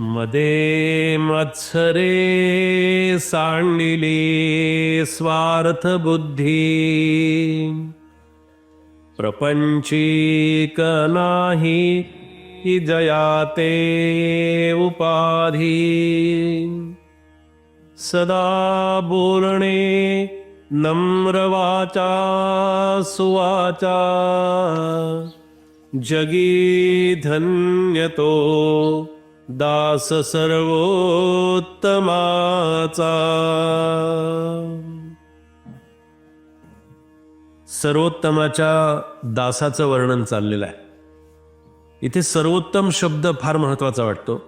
मदे मत्सरे साण्डिले स्वार्थबुद्धि। प्रपञ्चीकनाहि जया ते उपाधि। सदा बोरणे नम्रवाचा सुवाचा। जगी धन्यतो। दास सर्वोत्तमाचा. सर्वोत्तमाच्या दासाचं वर्णन चाललेलं आहे. इथे सर्वोत्तम शब्द फार महत्त्वाचा वाटतो.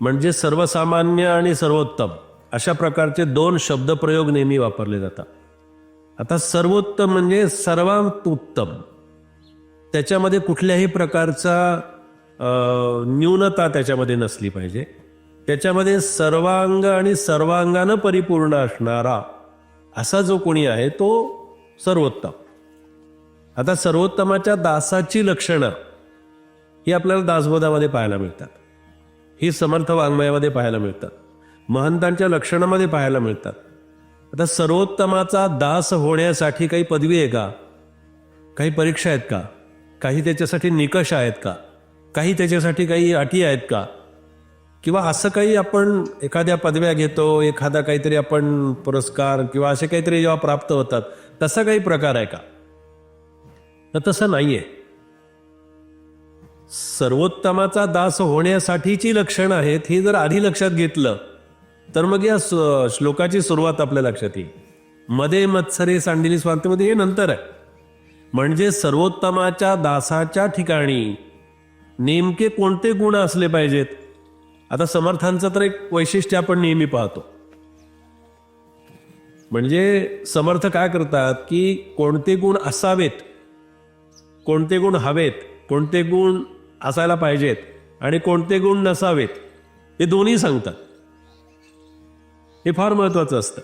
म्हणजे सर्वसामान्य आणि सर्वोत्तम अशा प्रकारचे दोन शब्दप्रयोग नेहमी वापरले जातात. आता सर्वोत्तम म्हणजे सर्वात उत्तम. त्याच्यामध्ये कुठल्याही प्रकारचा न्यूनता त्याच्यामध्ये नसली पाहिजे. त्याच्यामध्ये सर्वांग आणि सर्वांगानं परिपूर्ण असणारा असा जो कोणी आहे तो सर्वोत्तम. आता सर्वोत्तमाच्या दासाची लक्षणं ही आपल्याला दासबोधामध्ये पाहायला मिळतात. ही समर्थ वाङ्मयामध्ये पाहायला मिळतात. महंतांच्या लक्षणामध्ये पाहायला मिळतात. आता सर्वोत्तमाचा दास होण्यासाठी काही पदवी आहे का? काही परीक्षा आहेत का? काही त्याच्यासाठी निकष आहेत का? काही त्याच्यासाठी काही अटी आहेत का? किंवा असं काही आपण एखाद्या पदव्या घेतो एखादा काहीतरी आपण पुरस्कार किंवा असे काहीतरी जेव्हा प्राप्त होतात तसा काही प्रकार आहे का? तर तसं नाही आहे सर्वोत्तमाचा दास होण्यासाठीची लक्षणं आहेत ही जर आधी लक्षात घेतलं तर मग या श्लोकाची सुरुवात आपल्या लक्षात येईल. मध्ये मत्सरे सांडिली स्वांतमध्ये हे नंतर आहे. म्हणजे सर्वोत्तमाच्या दासाच्या ठिकाणी नेमके कोणते गुण असले पाहिजेत? आता समर्थांचं तर एक वैशिष्ट्य आपण नेहमी पाहतो. म्हणजे समर्थ काय करतात की कोणते गुण असावेत कोणते गुण हवेत कोणते गुण असायला पाहिजेत आणि कोणते गुण नसावेत हे दोन्ही सांगतात. हे फार महत्वाचं असतं.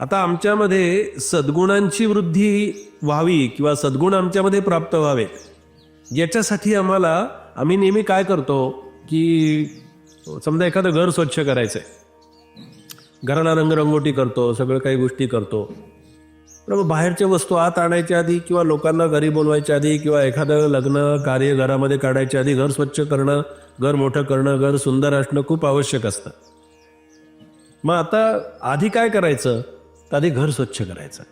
आता आमच्यामध्ये सद्गुणांची वृद्धी व्हावी किंवा सद्गुण आमच्यामध्ये प्राप्त व्हावेत याच्यासाठी आम्हाला आम्ही नेहमी काय करतो की समजा एखादं घर स्वच्छ करायचं आहे घराला रंगरंगोटी करतो सगळं काही गोष्टी करतो. पण मग बाहेरच्या वस्तू आत आणायच्या आधी किंवा लोकांना घरी बोलवायच्या आधी किंवा एखादं लग्न कार्य घरामध्ये काढायच्या आधी घर स्वच्छ करणं घर मोठं करणं घर सुंदर असणं खूप आवश्यक असतं. मग आता आधी काय करायचं? तर आधी घर स्वच्छ करायचं.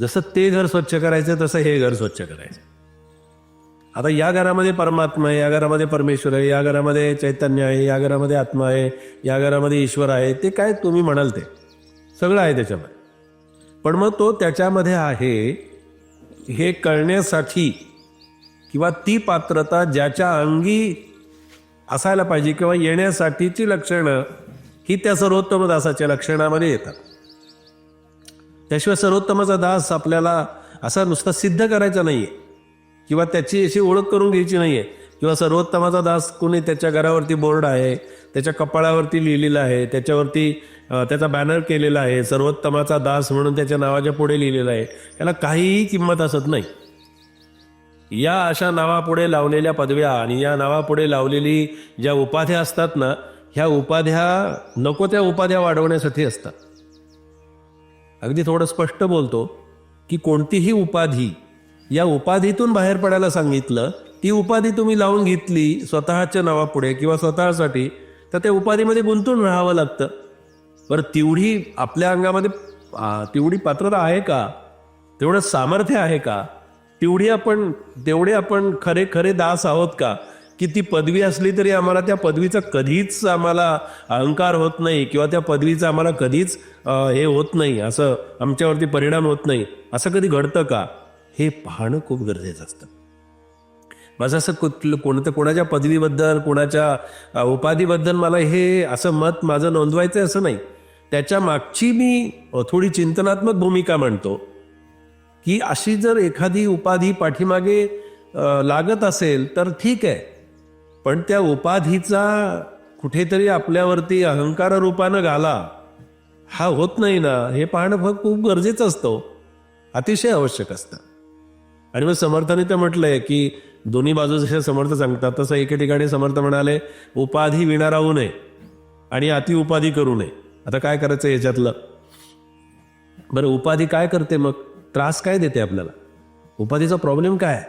जसं ते घर स्वच्छ करायचं तसं हे घर स्वच्छ करायचं. आता या घरामध्ये परमात्मा आहे या घरामध्ये परमेश्वर आहे या घरामध्ये चैतन्य आहे या घरामध्ये आत्मा आहे या घरामध्ये ईश्वर आहे ते काय तुम्ही म्हणाल ते? सगळं आहे त्याच्यामध्ये. पण मग तो त्याच्यामध्ये आहे हे कळण्यासाठी किंवा ती पात्रता ज्याच्या अंगी असायला पाहिजे किंवा येण्यासाठीची लक्षणं ही त्या सर्वोत्तम दासाच्या लक्षणामध्ये येतात. त्याशिवाय सर्वोत्तमाचा दास आपल्याला असा नुसता सिद्ध करायचा नाही आहे किंवा त्याची अशी ओळख करून घ्यायची नाही आहे किंवा सर्वोत्तमाचा दास कोणी त्याच्या घरावरती बोर्ड आहे त्याच्या कपाळावरती लिहिलेलं आहे त्याच्यावरती त्याचा बॅनर केलेला आहे सर्वोत्तमाचा दास म्हणून त्याच्या नावाच्या पुढे लिहिलेला आहे. याला काहीही किंमत असत नाही. या अशा नावापुढे लावलेल्या पदव्या आणि या नावापुढे लावलेली ज्या उपाध्या असतात ना ह्या उपाध्या नको त्या उपाध्या वाढवण्यासाठी असतात. अगदी थोडं स्पष्ट बोलतो की कोणतीही उपाधी या उपाधीतून बाहेर पडायला सांगितलं ती उपाधी तुम्ही लावून घेतली स्वतःच्या नावापुढे किंवा स्वतःसाठी तर त्या उपाधीमध्ये गुंतून राहावं लागतं. बरं तेवढी आपल्या अंगामध्ये तेवढी पात्रता आहे का? तेवढं सामर्थ्य आहे का? तेवढी आपण तेवढे आपण खरे खरे दास आहोत का? की ती पदवी असली तरी आम्हाला त्या पदवीचा कधीच आम्हाला अहंकार होत नाही किंवा त्या पदवीचा आम्हाला कधीच हे होत नाही असं आमच्यावरती परिणाम होत नाही. असं कधी घडतं का? हे पाहणं खूप गरजेचं असतं. माझं असं कुठलं कोणतं कोणाच्या पदवीबद्दल कोणाच्या उपाधीबद्दल मला हे असं मत माझं नोंदवायचं आहे असं नाही. त्याच्या मागची मी थोडी चिंतनात्मक भूमिका म्हणतो की अशी जर एखादी उपाधी पाठीमागे लागत असेल तर ठीक आहे. पण त्या उपाधीचा कुठेतरी आपल्यावरती अहंकार रूपानं घाला. हा होत नाही ना हे पाहणं खूप गरजेचं असतं. अतिशय आवश्यक असतं. आणि मग समर्थाने तर म्हटलंय की दोन्ही बाजू जसे समर्थ सांगतात तसं एके ठिकाणी समर्थ म्हणाले उपाधी विना राहू नये आणि अति उपाधी करू नये. आता काय करायचं याच्यातलं? बरं उपाधी काय करते मग? त्रास काय देते आपल्याला? उपाधीचा प्रॉब्लेम काय?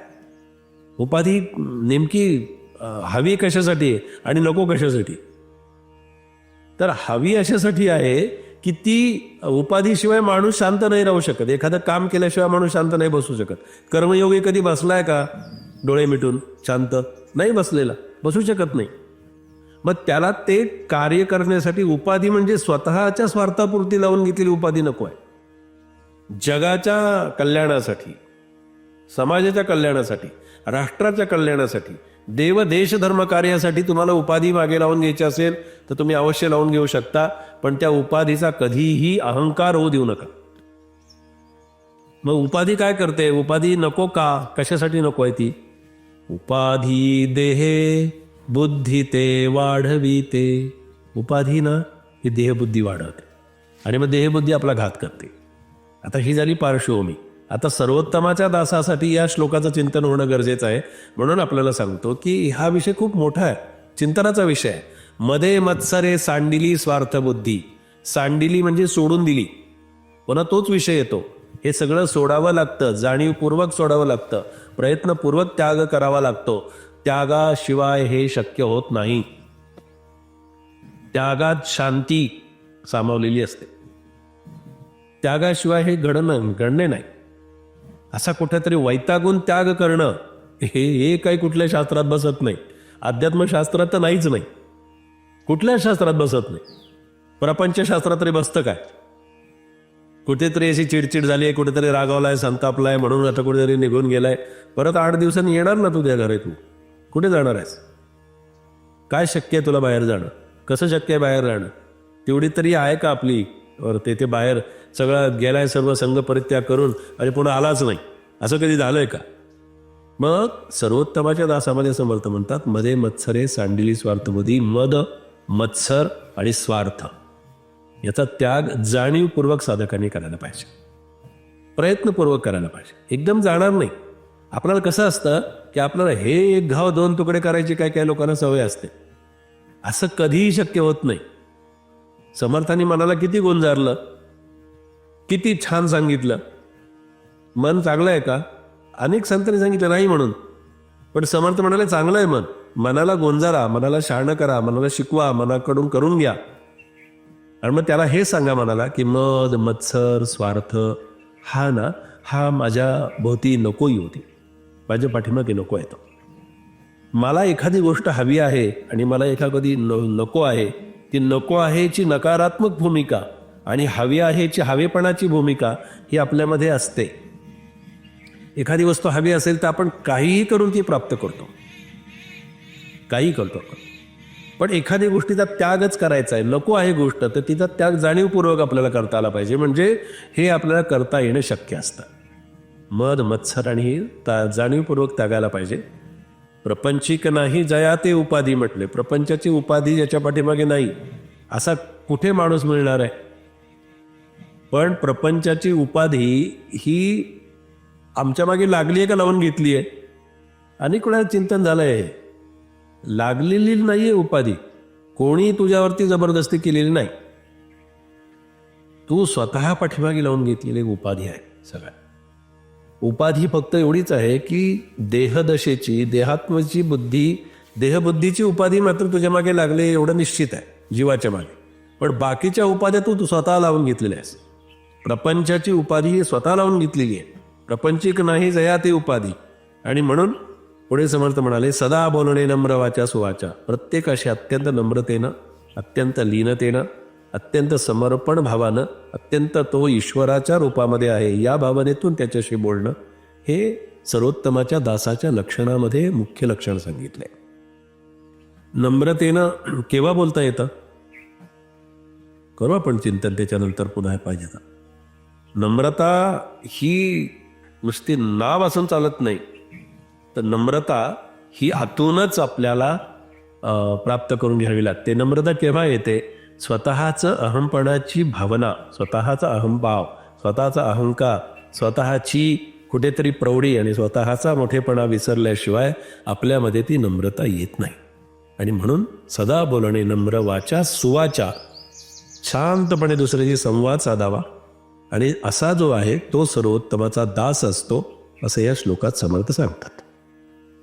उपाधी नेमकी हवी कशासाठी आहे आणि नको कशासाठी? तर हवी अशासाठी आहे की ती उपाधीशिवाय माणूस शांत नाही राहू शकत. एखादं काम केल्याशिवाय माणूस शांत नाही बसू शकत. कर्मयोगी कधी बसलाय का? डोळे मिटून शांत. नाही बसलेला. बसू शकत नाही. मग त्याला ते कार्य करण्यासाठी उपाधी म्हणजे स्वतःच्या स्वार्थापुरती लावून घेतलेली उपाधी नको आहे. जगाच्या कल्याणासाठी समाजाच्या कल्याणासाठी राष्ट्राच्या कल्याणासाठी देव देश धर्म कार्यासाठी तुम्हाला उपाधी मागे लावून घ्यायची असेल तर तुम्ही अवश्य लावून घेऊ शकता पण त्या उपाधीचा कधीही अहंकार होऊ देऊ नका. मग उपाधी काय करते? उपाधी नको का? कशासाठी नको आहे ती? उपाधी देहे बुद्धी ते वाढवी ते. उपाधी ना ही देहबुद्धी वाढवते. आणि मग देहबुद्धी आपला घात करते. आता ही झाली पार्श्वभूमी. आता सर्वोत्तमाच्या दासासाठी या श्लोकाचं चिंतन होणं गरजेचं आहे. म्हणून आपल्याला सांगतो की हा विषय खूप मोठा आहे. चिंतनाचा विषय आहे. मध्ये मत्सरे सांडिली स्वार्थबुद्धी सांडिली म्हणजे सोडून दिली. पुन्हा तोच विषय येतो. हे सगळं सोडावं लागतं जाणीवपूर्वक सोडावं लागतं प्रयत्नपूर्वक त्याग करावा लागतो. त्यागाशिवाय हे शक्य होत नाही. त्यागात शांती सामावलेली असते. त्यागाशिवाय हे घडणं घडणे नाही. असा कुठेतरी वैतागून त्याग करणं हे हे काही कुठल्या शास्त्रात बसत नाही. अध्यात्मशास्त्रात तर नाहीच नाही. कुठल्या शास्त्रात बसत नाही. प्रपंचशास्त्रात तरी बसतं काय? कुठेतरी अशी चिडचिड झाली आहे कुठेतरी रागावलाय संतापलाय म्हणून आता कुठेतरी निघून गेलाय. परत आठ दिवसांनी येणार ना तू त्या घरी तू? कुठे जाणार आहेस? काय शक्य आहे तुला बाहेर जाणं? कसं शक्य आहे बाहेर राहणं? तेवढी तरी आहे का आपली? तेथे बाहेर सगळं गेलाय सर्व संघ परित्याग करून आणि पुन्हा आलाच नाही. असं कधी झालंय का? मग सर्वोत्तमाच्या दासामध्ये समर्थ म्हणतात मध्ये मत्सरे सांडिली स्वार्थबुद्धी मद मत्सर आणि स्वार्थ. याचा त्याग जाणीवपूर्वक साधकांनी करायला पाहिजे. प्रयत्नपूर्वक करायला पाहिजे. एकदम जाणार नाही. आपल्याला कसं असतं की आपल्याला हे एक घाव दोन तुकडे करायची काय काय लोकांना सवय असते. असं कधीही शक्य होत नाही. समर्थांनी मनाला किती गोंजारलं? किती छान सांगितलं? मन चांगलं आहे का? अनेक संतांनी सांगितलं नाही म्हणून. पण समर्थ म्हणाले चांगलं आहे मन. मनाला गोंजारा मनाला शहाणं करा मनाला शिकवा मनाकडून करून घ्या. आणि मग त्याला हे सांगा मनाला की मद मत्सर स्वार्थ हा ना हा माझ्या भोवती नकोही होती माझ्या पाठीमागे नको येतो मला एखादी गोष्ट हवी आहे आणि मला एखादी न नको आहे ती नको आहेची नकारात्मक भूमिका आणि हवी आहेची हवेपणाची भूमिका ही आपल्यामध्ये असते. एखादी वस्तू हवी असेल तर आपण काहीही करून ती प्राप्त करतो. काही करतो. आपण पण एखाद्या गोष्टीचा त्यागच करायचा आहे. नको आहे गोष्ट तर तिचा त्याग जाणीवपूर्वक आपल्याला करता आला पाहिजे. म्हणजे हे आपल्याला करता येणं शक्य असतं. मद मत्सर आणि हे ता जाणीवपूर्वक त्यागायला पाहिजे. प्रपंचिक नाही जया ते उपाधी म्हटले. प्रपंचाची उपाधी ज्याच्या पाठीमागे नाही. असा कुठे माणूस मिळणार आहे? पण प्रपंचाची उपाधी ही आमच्या मागे लागली आहे का लावून घेतली आहे? आणि कुणाला चिंतन झालं आहे लागलेली नाही आहे उपाधी. कोणी तुझ्यावरती जबरदस्ती केलेली नाही. तू स्वतः पाठीमागे लावून घेतलेली उपाधी आहे सगळ्या उपाधी फक्त एवढीच आहे की देहदशेची देहात्मची बुद्धी देहबुद्धीची उपाधी मात्र तुझ्या मागे लागले एवढं निश्चित आहे जीवाच्या मागे. पण बाकीच्या उपाध्या तू तू स्वतः लावून घेतलेल्या आहेस. प्रपंचाची उपाधी स्वतः लावून घेतलेली आहे. प्रपंचिक नाही जया ती उपाधी. आणि म्हणून पुढे समर्थ म्हणाले सदा बोलणे नम्र वाचा सुवाचा प्रत्येकाशी अत्यंत नम्रतेनं अत्यंत लीनतेनं अत्यंत समर्पण भावानं अत्यंत तो ईश्वराच्या रूपामध्ये आहे या भावनेतून त्याच्याशी बोलणं हे सर्वोत्तमाच्या दासाच्या लक्षणामध्ये मुख्य लक्षण सांगितलंय नम्रतेनं केव्हा बोलता येतं? करू आपण चिंतन त्याच्यानंतर पुन्हा पाहिजे. तर नम्रता ही नुसती नाव असून चालत नाही. तर नम्रता ही आतूनच आपल्याला प्राप्त करून घ्यावी लागते. नम्रता केव्हा येते? स्वतःचं अहमपणाची भावना स्वतःचा अहंभाव स्वतःचा अहंकार स्वतःची कुठेतरी प्रौढी आणि स्वतःचा मोठेपणा विसरल्याशिवाय आपल्यामध्ये ती नम्रता येत नाही. आणि म्हणून सदा बोलणे नम्र वाचा सुवाचा. शांतपणे दुसऱ्याशी संवाद साधावा. आणि असा जो आहे तो सर्वोत्तमाचा दास असतो असं या श्लोकात समर्थ सांगतात.